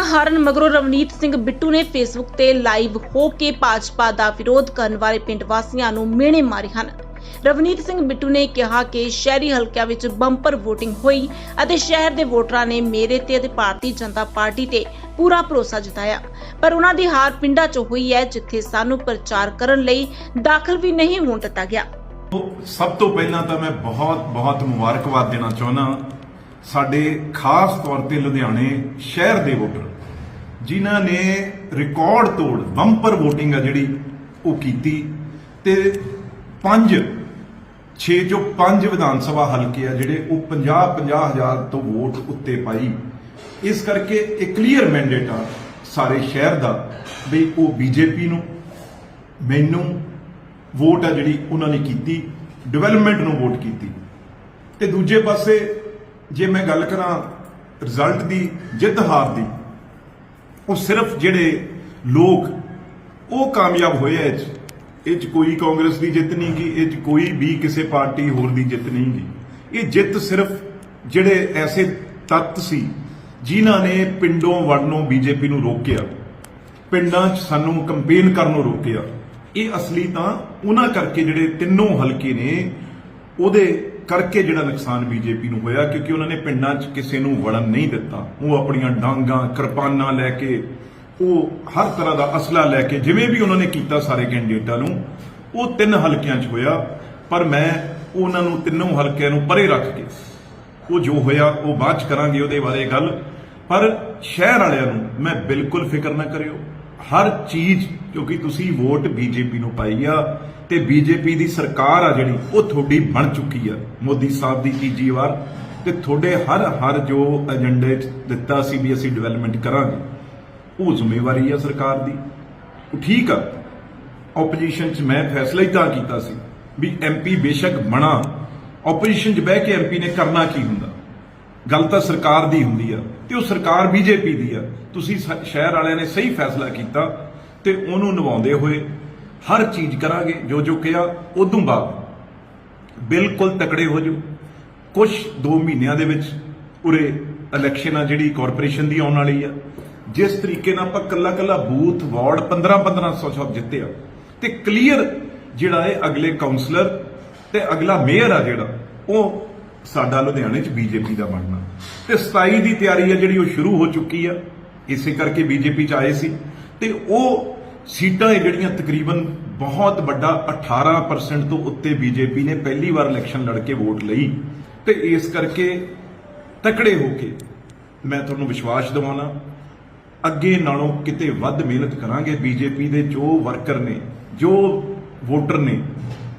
ਹਾਰਨ ਮਗਰੋਂ ਰਵਨੀਤ ਸਿੰਘ ਬਿੱਟੂ ਨੇ ਫੇਸਬੁੱਕ ਤੇ ਲਾਈਵ ਹੋ ਕੇ ਭਾਜਪਾ ਦਾ ਵਿਰੋਧ ਕਰਨ ਵਾਲੇ ਪਿੰਡ ਵਾਸੀਆਂ ਨੂੰ ਮਿਹਣੇ ਮਾਰੇ ਹਨ। ਰਵਨੀਤ ਸਿੰਘ ਬਿੱਟੂ ਨੇ ਕਿਹਾ ਕਿ ਸ਼ਹਿਰੀ ਹਲਕਿਆਂ ਵਿੱਚ ਬੰਪਰ VOTING ਹੋਈ ਅਤੇ ਸ਼ਹਿਰ ਦੇ ਵੋਟਰਾਂ ਨੇ ਮੇਰੇ ਤੇ ਅਤੇ ਭਾਰਤੀ ਜਨਤਾ ਪਾਰਟੀ ਤੇ ਪੂਰਾ ਭਰੋਸਾ ਜਤਾਇਆ। ਪਰ ਉਹਨਾਂ ਦੀ ਹਾਰ ਪਿੰਡਾਂ 'ਚ ਹੋਈ ਹੈ, ਜਿੱਥੇ ਸਾਨੂੰ ਪ੍ਰਚਾਰ ਕਰਨ ਲਈ ਦਾਖਲ ਵੀ ਨਹੀਂ ਹੋਣ ਦਿੱਤਾ ਗਿਆ। ਸਭ ਤੋਂ ਪਹਿਲਾਂ ਤਾਂ ਮੈਂ ਬਹੁਤ ਬਹੁਤ ਮੁਬਾਰਕਬਾਦ ਦੇਣਾ ਚਾਹੁੰਦਾ ਸਾਡੇ ਖਾਸ ਤੌਰ ਤੇ ਲੁਧਿਆਣੇ ਸ਼ਹਿਰ ਦੇ ਵੋਟਰ, ਜਿਨ੍ਹਾਂ ਨੇ ਰਿਕਾਰਡ ਤੋੜ ਬੰਪਰ VOTING ਆ ਜਿਹੜੀ ਉਹ ਕੀਤੀ ਤੇ ਪੰਜ 6 ਜੋ ਪੰਜ ਵਿਧਾਨ ਸਭਾ ਹਲਕੇ ਆ ਜਿਹੜੇ ਉਹ 50 50 ਹਜ਼ਾਰ ਤੋਂ ਵੋਟ ਉੱਤੇ ਪਾਈ। ਇਸ ਕਰਕੇ ਇਹ ਕਲੀਅਰ ਮੈਂਡੇਟ ਆ ਸਾਰੇ ਸ਼ਹਿਰ ਦਾ ਵੀ ਉਹ ਬੀਜੇਪੀ ਨੂੰ, ਮੈਨੂੰ ਵੋਟ ਆ ਜਿਹੜੀ ਉਹਨਾਂ ਨੇ ਕੀਤੀ ਡਿਵੈਲਪਮੈਂਟ ਨੂੰ ਵੋਟ ਕੀਤੀ। ਤੇ ਦੂਜੇ ਪਾਸੇ ਜੇ ਮੈਂ ਗੱਲ ਕਰਾਂ ਰਿਜ਼ਲਟ ਦੀ, ਜਿੱਤ ਹਾਰ ਦੀ, ਉਹ ਸਿਰਫ ਜਿਹੜੇ ਲੋਕ ਉਹ ਕਾਮਯਾਬ ਹੋਏ ਆ ਇਹ 'ਚ। ਇਹ 'ਚ ਕੋਈ ਕਾਂਗਰਸ ਦੀ ਜਿੱਤ ਨਹੀਂ ਗਈ ਇਹ 'ਚ ਕੋਈ ਵੀ ਕਿਸੇ ਪਾਰਟੀ ਹੋਰ ਦੀ ਜਿੱਤ ਨਹੀਂ ਗਈ ਇਹ ਜਿੱਤ ਸਿਰਫ ਜਿਹੜੇ ਐਸੇ ਤੱਤ ਸੀ ਜਿਨ੍ਹਾਂ ਨੇ ਪਿੰਡੋਂ ਵੜਨੋਂ ਬੀਜੇਪੀ ਨੂੰ ਰੋਕਿਆ, ਪਿੰਡਾਂ 'ਚ ਸਾਨੂੰ ਕੰਪੇਨ ਕਰਨੋਂ ਰੋਕਿਆ। ਇਹ ਅਸਲੀ ਤਾਂ ਉਹਨਾਂ ਕਰਕੇ ਜਿਹੜੇ ਤਿੰਨੋਂ ਹਲਕੇ ਨੇ ਉਹਦੇ ਕਰਕੇ ਜਿਹੜਾ ਨੁਕਸਾਨ ਬੀਜੇਪੀ ਨੂੰ ਹੋਇਆ, ਕਿਉਂਕਿ ਉਹਨਾਂ ਨੇ ਪਿੰਡਾਂ 'ਚ ਕਿਸੇ ਨੂੰ ਵੜਨ ਨਹੀਂ ਦਿੱਤਾ। ਉਹ ਆਪਣੀਆਂ ਡਾਂਗਾਂ, ਕਿਰਪਾਨਾਂ ਲੈ ਕੇ, ਉਹ ਹਰ ਤਰ੍ਹਾਂ ਦਾ ਅਸਲਾ ਲੈ ਕੇ, ਜਿਵੇਂ ਵੀ ਉਹਨਾਂ ਨੇ ਕੀਤਾ ਸਾਰੇ ਕੈਂਡੀਡੇਟਾਂ ਨੂੰ, ਉਹ ਤਿੰਨ ਹਲਕਿਆਂ 'ਚ ਹੋਇਆ, ਪਰ ਮੈਂ ਉਹਨਾਂ ਨੂੰ ਤਿੰਨੋਂ ਹਲਕਿਆਂ ਨੂੰ ਪਰੇ ਰੱਖ ਕੇ, ਉਹ ਜੋ ਹੋਇਆ, ਉਹ ਬਾਅਦ ਚ ਕਰਾਂਗੇ ਉਹਦੇ ਬਾਰੇ ਗੱਲ। ਪਰ ਸ਼ਹਿਰ ਵਾਲਿਆਂ ਨੂੰ ਮੈਂ ਬਿਲਕੁਲ ਫਿਕਰ ਨਾ ਕਰਿਓ। ਹਰ ਚੀਜ਼, ਕਿਉਂਕਿ ਤੁਸੀਂ ਵੋਟ ਬੀਜੇਪੀ ਨੂੰ ਪਾਈ ਆ ਤੇ ਬੀਜੇਪੀ ਦੀ ਸਰਕਾਰ ਆ ਜਿਹੜੀ, ਉਹ ਤੁਹਾਡੀ ਬਣ ਚੁੱਕੀ ਆ। ਮੋਦੀ ਸਾਹਿਬ ਦੀ ਤੀਜੀ ਵਾਰ। ਤੇ ਤੁਹਾਡੇ ਹਰ ਹਰ ਜੋ ਏਜੰਡੇ 'ਚ ਦਿੱਤਾ ਸੀ ਵੀ ਅਸੀਂ ਡਿਵੈਲਪਮੈਂਟ ਕਰਾਂਗੇ, ਉਹ ਜ਼ਿੰਮੇਵਾਰੀ ਆ ਸਰਕਾਰ ਦੀ। ਉਹ ਠੀਕ ਆ। ਆਪੋਜੀਸ਼ਨ 'ਚ ਮੈਂ ਫੈਸਲਾ ਹੀ ਤਾਂ ਕੀਤਾ ਸੀ ਵੀ ਐਮਪੀ ਬੇਸ਼ੱਕ ਬਣਾ। ਆਪੋਜੀਸ਼ਨ 'ਚ ਬਹਿ ਕੇ ਐਮਪੀ ਨੇ ਕਰਨਾ ਕੀ ਹੁੰਦਾ? ਗੱਲ ਤਾਂ ਸਰਕਾਰ ਦੀ ਹੁੰਦੀ ਆ ਤੇ ਉਹ ਸਰਕਾਰ ਬੀਜੇਪੀ ਦੀ ਆ। ਤੁਸੀਂ ਸ- ਸ਼ਹਿਰ ਵਾਲਿਆਂ ਨੇ ਸਹੀ ਫੈਸਲਾ ਕੀਤਾ ਤੇ ਉਹਨੂੰ ਨਿਭਾਉਂਦੇ ਹੋਏ ਹਰ ਚੀਜ਼ ਕਰਾਂਗੇ, ਜੋ ਜੋ ਕਿਹਾ, ਉਦੋਂ ਬਾਅਦ। ਬਿਲਕੁਲ ਤਕੜੇ ਹੋ ਜਾਓ। ਕੁਝ 2 ਮਹੀਨਿਆਂ ਦੇ ਵਿੱਚ ਉਰੇ ਇਲੈਕਸ਼ਨ ਆ ਜਿਹੜੀ ਕਾਰਪੋਰੇਸ਼ਨ ਦੀ ਆਉਣ ਵਾਲੀ ਆ। ਜਿਸ ਤਰੀਕੇ ਨਾਲ ਆਪਾਂ ਕੱਲਾ ਕੱਲਾ ਬੂਥ, ਵਾਰਡ 15 1500 ਸਭ ਜਿੱਤੇ ਆ। ਤੇ ਕਲੀਅਰ ਜਿਹੜਾ ਹੈ ਅਗਲੇ ਕਾਉਂਸਲਰ ਤੇ ਅਗਲਾ ਮੇਅਰ ਆ ਜਿਹੜਾ, ਉਹ ਸਾਡਾ ਲੁਧਿਆਣੇ ਚ ਬੀਜੇਪੀ ਦਾ ਬਣਨਾ। ਤੇ 27 ਦੀ ਤਿਆਰੀ ਆ ਜਿਹੜੀ ਉਹ ਸ਼ੁਰੂ ਹੋ ਚੁੱਕੀ ਆ। ਇਸੇ ਕਰਕੇ ਬੀਜੇਪੀ ਚ ਆਏ ਸੀ। ਤੇ ਉਹ ਸੀਟਾਂ ਇਹ ਜਿਹੜੀਆਂ ਤਕਰੀਬਨ ਬਹੁਤ ਵੱਡਾ 18% ਤੋਂ ਉੱਤੇ ਬੀਜੇਪੀ ਨੇ ਪਹਿਲੀ ਵਾਰ ਇਲੈਕਸ਼ਨ ਲੜ ਕੇ ਵੋਟ ਲਈ ਤੇ ਇਸ ਕਰਕੇ ਤਕੜੇ ਹੋ ਕੇ ਮੈਂ ਤੁਹਾਨੂੰ ਵਿਸ਼ਵਾਸ ਦਿਵਾਉਣਾ, ਅੱਗੇ ਨਾਲੋਂ ਕਿਤੇ ਵੱਧ ਮਿਹਨਤ ਕਰਾਂਗੇ ਬੀਜੇਪੀ ਦੇ ਜੋ ਵਰਕਰ ਨੇ, ਜੋ ਵੋਟਰ ਨੇ,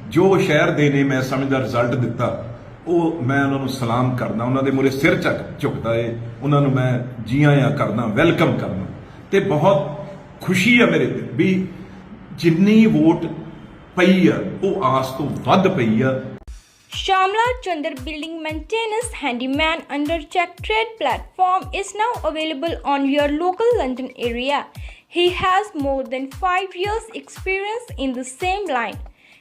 ਜੋ ਸ਼ਹਿਰ ਦੇ ਨੇ, ਮੈਂ ਸਮਝਦਾ ਰਿਜ਼ਲਟ ਦਿੱਤਾ, ਉਹ ਮੈਂ ਉਹਨਾਂ ਨੂੰ ਸਲਾਮ ਕਰਦਾ, ਉਹਨਾਂ ਦੇ ਮੂਹਰੇ ਸਿਰ ਚੱਕ ਝੁਕਦਾ ਏ, ਉਹਨਾਂ ਨੂੰ ਮੈਂ ਜੀ ਆਇਆਂ ਕਰਦਾ ਵੈਲਕਮ ਕਰਦਾ। ਤੇ ਬਹੁਤ ਖੁਸ਼ੀ ਆ ਮੇਰੇ ਤੇ ਵੀ ਜਿੰਨੀ ਵੋਟ ਪਈ ਆ ਉਹ ਆਸ ਤੋਂ ਵੱਧ ਪਈ ਆ Shamla Chandar Building Maintenance Handyman under Check Trade platform is now available on your local London area. He has more than 5 years experience in the same line.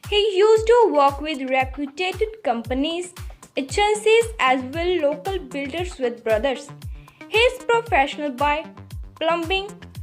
He used to work with reputed companies, agencies as well local builders with brothers. He is professional by plumbing,